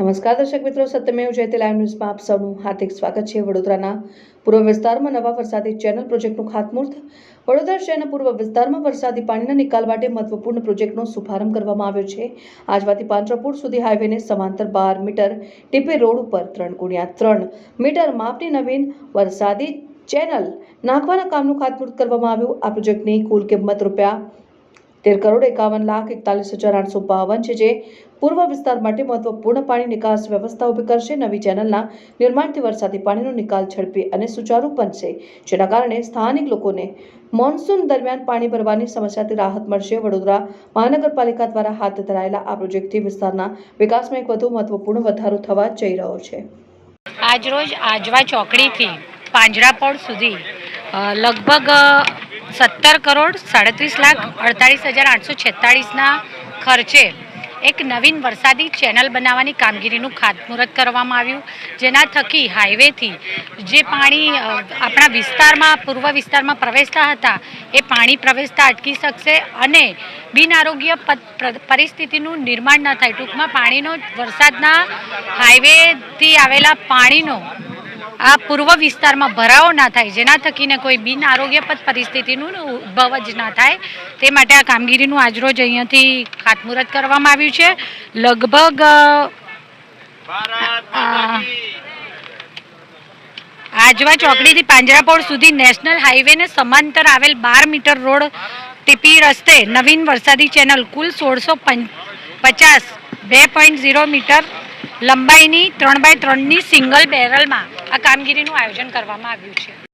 નમસ્કાર દર્શક મિત્રો, સત્યમેવ જયતે લાઈવ ન્યૂઝમાં આપ સૌનું હાર્દિક સ્વાગત છે. વડોદરાના પૂર્વ વિસ્તારમાં નવા વરસાદી ચેનલ પ્રોજેક્ટનું ખાતમુહૂર્ત. વડોદરા શહેરના પૂર્વ વિસ્તારમાં વરસાદી પાણીના નિકાલ માટે મહત્વપૂર્ણ પ્રોજેક્ટનો શુભારંભ કરવામાં આવ્યો છે. આજવાથી પાંજરાપુર સુધી હાઈવેને સમાંતર બાર મીટર ટીપે રોડ ઉપર ત્રણ ગુણ્યા ત્રણ મીટર માપની નવીન વરસાદી ચેનલ નાખવાના કામનું ખાતમુહૂર્ત કરવામાં આવ્યું. આ પ્રોજેક્ટની કુલ કિંમત રૂપિયા તેર કરોડ એકાવન લાખ એકતાલીસ હજાર આઠસો બાવન છે જે પૂર્વ વિસ્તાર માટે મહત્વપૂર્ણ પાણી નિકાસ વ્યવસ્થા ઊભી કરશે. નવી ચેનલના નિર્માણથી વરસાદી પાણીનો નિકાલ ઝડપી અને સુચારુ બનશે, જેના કારણે સ્થાનિક લોકોને મોન્સૂન દરમિયાન પાણી ભરવાની સમસ્યાથી રાહત મળશે. વડોદરા મહાનગરપાલિકા દ્વારા હાથ ધરાયેલા આ પ્રોજેક્ટથી વિસ્તારના વિકાસમાં એક વધુ મહત્વપૂર્ણ વધારો થવા જઈ રહ્યો છે. આજરોજ આજવા ચોકડીથી પાંજરાપોળ સુધી લગભગ સત્તર કરોડ સાડત્રીસ લાખ અડતાલીસ હજાર આઠસો છેતાળીસના ખર્ચે એક નવીન વરસાદી ચેનલ બનાવવાની કામગીરીનું ખાતમુહૂર્ત કરવામાં આવ્યું. જેના થકી હાઈવેથી જે પાણી આપણા વિસ્તારમાં, પૂર્વ વિસ્તારમાં પ્રવેશતા હતા, એ પાણી પ્રવેશતા અટકી શકશે અને બિનઆરોગ્ય પરિસ્થિતિનું નિર્માણ ન થાય. ટૂંકમાં પાણીનો, વરસાદના હાઈવેથી આવેલા પાણીનો આ પૂર્વ વિસ્તારમાં ભરાવો ના થાય જેના થકીને કોઈ બિન આરોગ્યપદ પરિસ્થિતિનું ઉદ્ભવ જ ના થાય તે માટે આ કામગીરીનું આજરોજ અહીંયાથી ખાતમુહૂર્ત કરવામાં આવ્યું છે. લગભગ આજવા ચોકડીથી પાંજરાપોળ સુધી નેશનલ હાઈવેને સમાંતર આવેલ બાર મીટર રોડ ટીપી રસ્તે નવીન વરસાદી ચેનલ કુલ સોળસો પચાસ બે પોઈન્ટ ઝીરો મીટર લંબાઈની ત્રણ બાય ત્રણની સિંગલ બેરલમાં આ કામગીરીનું આયોજન કરવામાં આવ્યું છે.